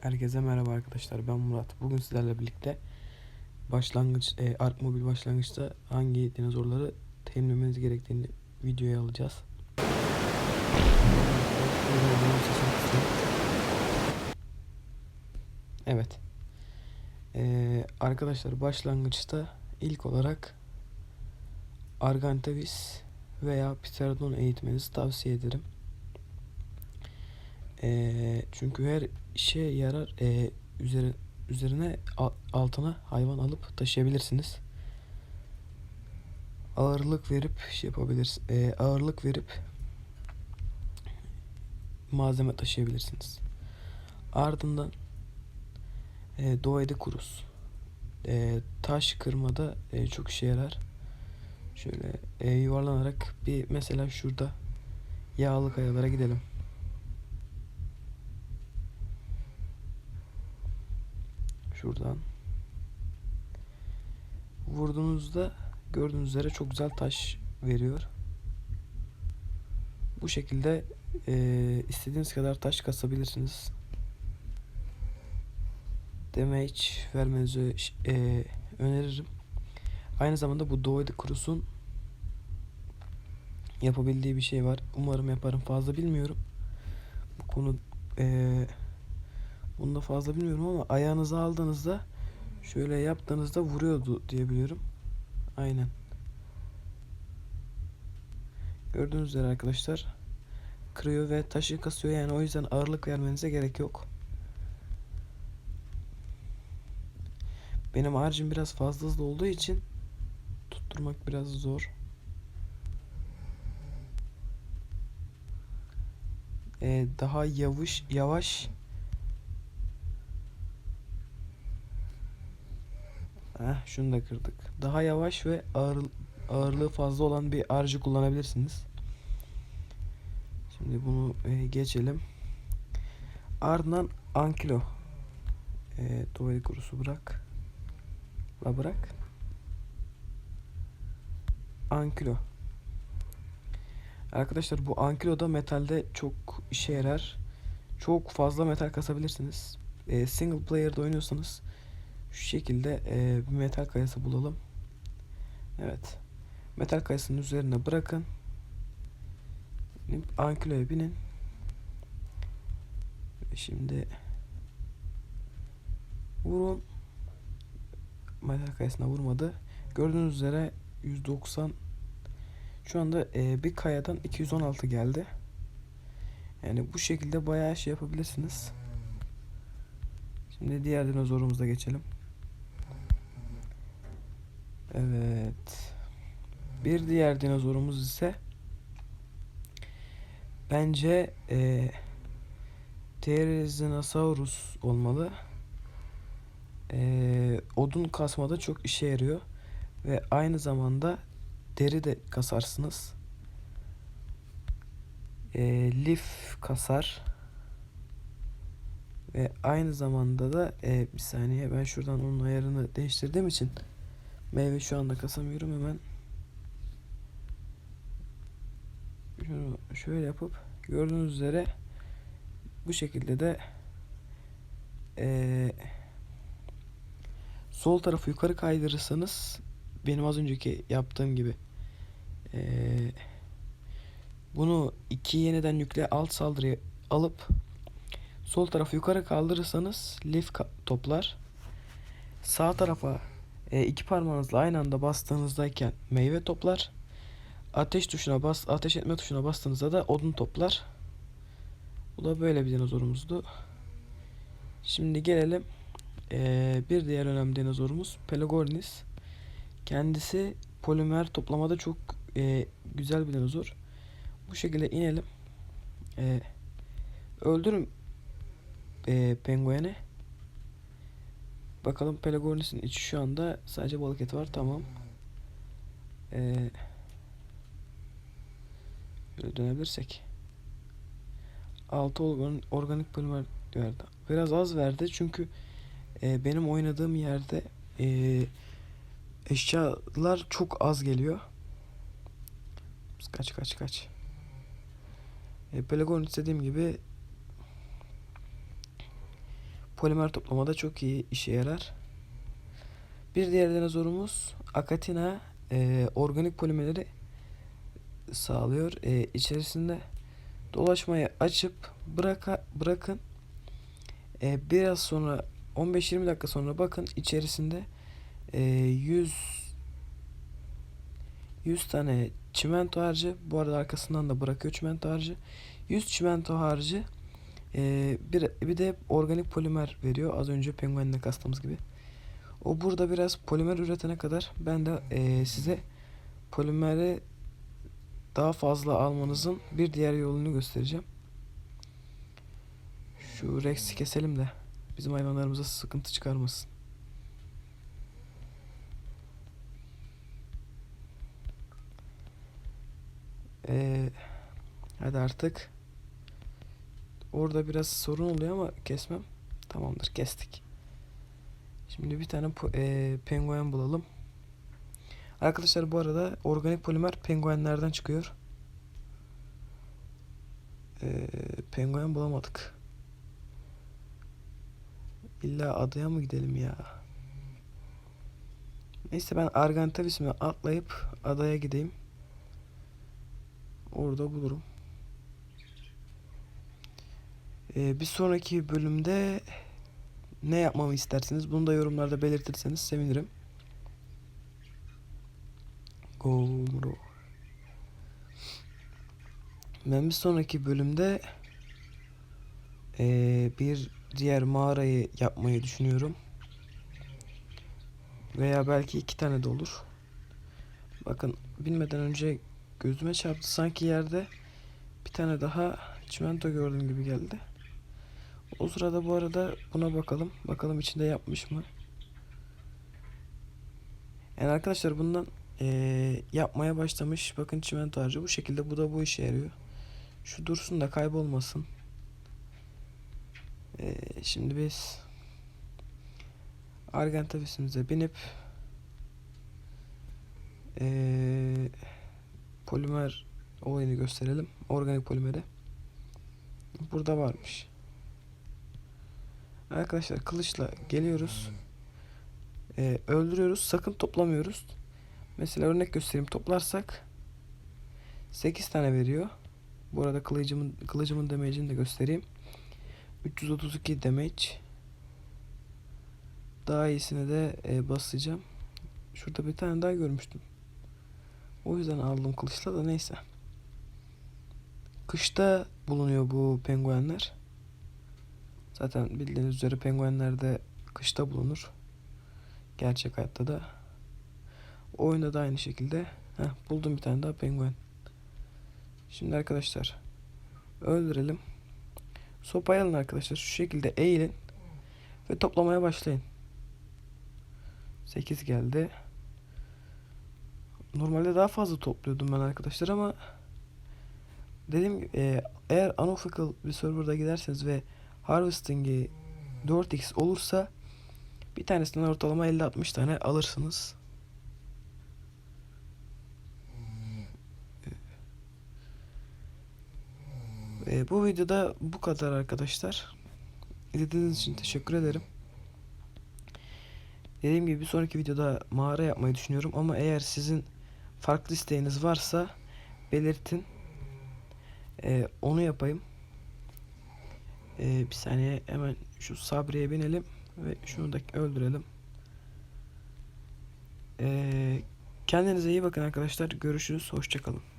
Herkese merhaba arkadaşlar ben Murat. Bugün sizlerle birlikte başlangıç e, Ark Mobil başlangıçta hangi dinozorları temizlemeniz gerektiğini videoya alacağız. Evet. E, arkadaşlar başlangıçta ilk olarak Argantavis veya Pterodon eğitmenizi tavsiye ederim. E, çünkü her işe yarar. E, üzeri, üzerine altına hayvan alıp taşıyabilirsiniz. Ağırlık verip şey yapabilirsiniz. E, ağırlık verip malzeme taşıyabilirsiniz. Ardından e, Doğede Kurus. E, taş kırmada e, çok işe yarar. Şöyle e, yuvarlanarak bir mesela şurada yağlı kayalara gidelim. Şuradan. Vurduğunuzda gördüğünüz üzere çok güzel taş veriyor. Bu şekilde e, istediğiniz kadar taş kasabilirsiniz. Damage vermenizi e, öneririm. Aynı zamanda bu Doğu Kurus'un yapabildiği bir şey var. Umarım yaparım. Fazla bilmiyorum. Bu konu e, bunu da fazla bilmiyorum ama ayağınıza aldığınızda şöyle yaptığınızda vuruyordu diye biliyorum. Aynen. Gördüğünüz üzere arkadaşlar kırıyor ve taşı kasıyor yani o yüzden ağırlık vermenize gerek yok. Benim harcım biraz fazla hızlı olduğu için tutturmak biraz zor. Ee, daha yavaş yavaş Heh, şunu da kırdık. Daha yavaş ve ağır, ağırlığı fazla olan bir aracı kullanabilirsiniz. Şimdi bunu e, geçelim. Ardından ankilo. E, tuvalet kurusu bırak. La bırak. Ankilo. Arkadaşlar bu ankilo da metalde çok işe yarar. Çok fazla metal kasabilirsiniz. E, single player'da oynuyorsanız şu şekilde e, bir metal kayası bulalım. Evet. Metal kayasının üzerine bırakın. Ankiloya binin. Şimdi vurun. Metal kayasına vurmadı. Gördüğünüz üzere 190 şu anda e, bir kayadan 216 geldi. Yani bu şekilde bayağı şey yapabilirsiniz. Şimdi diğer dinozorumuza geçelim. Evet. Bir diğer dinozorumuz ise bence e, Therizinosaurus olmalı. E, odun kasmada çok işe yarıyor ve aynı zamanda deri de kasarsınız. E, lif kasar ve aynı zamanda da e, bir saniye ben şuradan onun ayarını değiştirdiğim için Meyve şu anda kasamıyorum hemen. Şunu şöyle yapıp gördüğünüz üzere bu şekilde de ee, sol tarafı yukarı kaydırırsanız benim az önceki yaptığım gibi ee, bunu iki yeniden yükle alt saldırıya alıp sol tarafı yukarı kaldırırsanız lif toplar. Sağ tarafa e, iki parmağınızla aynı anda bastığınızdayken meyve toplar. Ateş tuşuna bas, ateş etme tuşuna bastığınızda da odun toplar. Bu da böyle bir dinozorumuzdu. Şimdi gelelim e, bir diğer önemli dinozorumuz Pelagornis. Kendisi polimer toplamada çok e, güzel bir dinozor. Bu şekilde inelim. E, öldürün e, pengueni. Bakalım Pelagornis'in içi şu anda sadece balık eti var. Tamam. Ee, böyle dönebilirsek. 6 organ, organik polimer verdi. Biraz az verdi çünkü e, benim oynadığım yerde e, eşyalar çok az geliyor. Kaç kaç kaç. E, Pelagornis dediğim gibi polimer toplamada çok iyi işe yarar. Bir diğer dinozorumuz Akatina e, organik polimerleri sağlıyor. E, içerisinde dolaşmayı açıp bıraka, bırakın. E, biraz sonra 15-20 dakika sonra bakın içerisinde e, 100 100 tane çimento harcı bu arada arkasından da bırakıyor çimento harcı 100 çimento harcı e, bir, bir de organik polimer veriyor. Az önce penguenle kastığımız gibi. O burada biraz polimer üretene kadar ben de e, size polimeri daha fazla almanızın bir diğer yolunu göstereceğim. Şu Rex'i keselim de bizim hayvanlarımıza sıkıntı çıkarmasın. Ee, hadi artık. Orada biraz sorun oluyor ama kesmem. Tamamdır kestik. Şimdi bir tane e, penguen bulalım. Arkadaşlar bu arada organik polimer penguenlerden çıkıyor. Ee, penguen bulamadık. İlla adaya mı gidelim ya? Neyse ben Argentavis'imi atlayıp adaya gideyim. Orada bulurum. Ee, bir sonraki bölümde ne yapmamı istersiniz? Bunu da yorumlarda belirtirseniz sevinirim. Gomro. Ben bir sonraki bölümde ee, bir diğer mağarayı yapmayı düşünüyorum. Veya belki iki tane de olur. Bakın bilmeden önce gözüme çarptı sanki yerde bir tane daha çimento gördüğüm gibi geldi. O sırada bu arada buna bakalım. Bakalım içinde yapmış mı? Yani arkadaşlar bundan eee, yapmaya başlamış. Bakın çimento harcı bu şekilde. Bu da bu işe yarıyor. Şu dursun da kaybolmasın. Eee, şimdi biz Argentavis'imize binip eee polimer olayını gösterelim. Organik polimeri. Burada varmış. Arkadaşlar kılıçla geliyoruz. Ee, öldürüyoruz. Sakın toplamıyoruz. Mesela örnek göstereyim. Toplarsak 8 tane veriyor. Bu arada kılıcımın kılıcımın damage'ini de göstereyim. 332 damage. Daha iyisine de e, basacağım. Şurada bir tane daha görmüştüm. O yüzden aldım kılıçla da neyse. Kışta bulunuyor bu penguenler. Zaten bildiğiniz üzere penguenler de kışta bulunur. Gerçek hayatta da. Oyunda da aynı şekilde. Heh, buldum bir tane daha penguen. Şimdi arkadaşlar öldürelim. Sopayı alın arkadaşlar. Şu şekilde eğilin. Ve toplamaya başlayın. 8 geldi. Normalde daha fazla topluyordum ben arkadaşlar ama dediğim gibi e, eğer unofficial bir serverda giderseniz ve harvesting'i 4x olursa bir tanesinden ortalama 50-60 tane alırsınız. E, bu videoda bu kadar arkadaşlar. İzlediğiniz için teşekkür ederim. Dediğim gibi bir sonraki videoda mağara yapmayı düşünüyorum ama eğer sizin farklı isteğiniz varsa belirtin. Ee, onu yapayım. Ee, bir saniye hemen şu Sabri'ye binelim ve şunu da öldürelim. Ee, kendinize iyi bakın arkadaşlar. Görüşürüz. Hoşçakalın.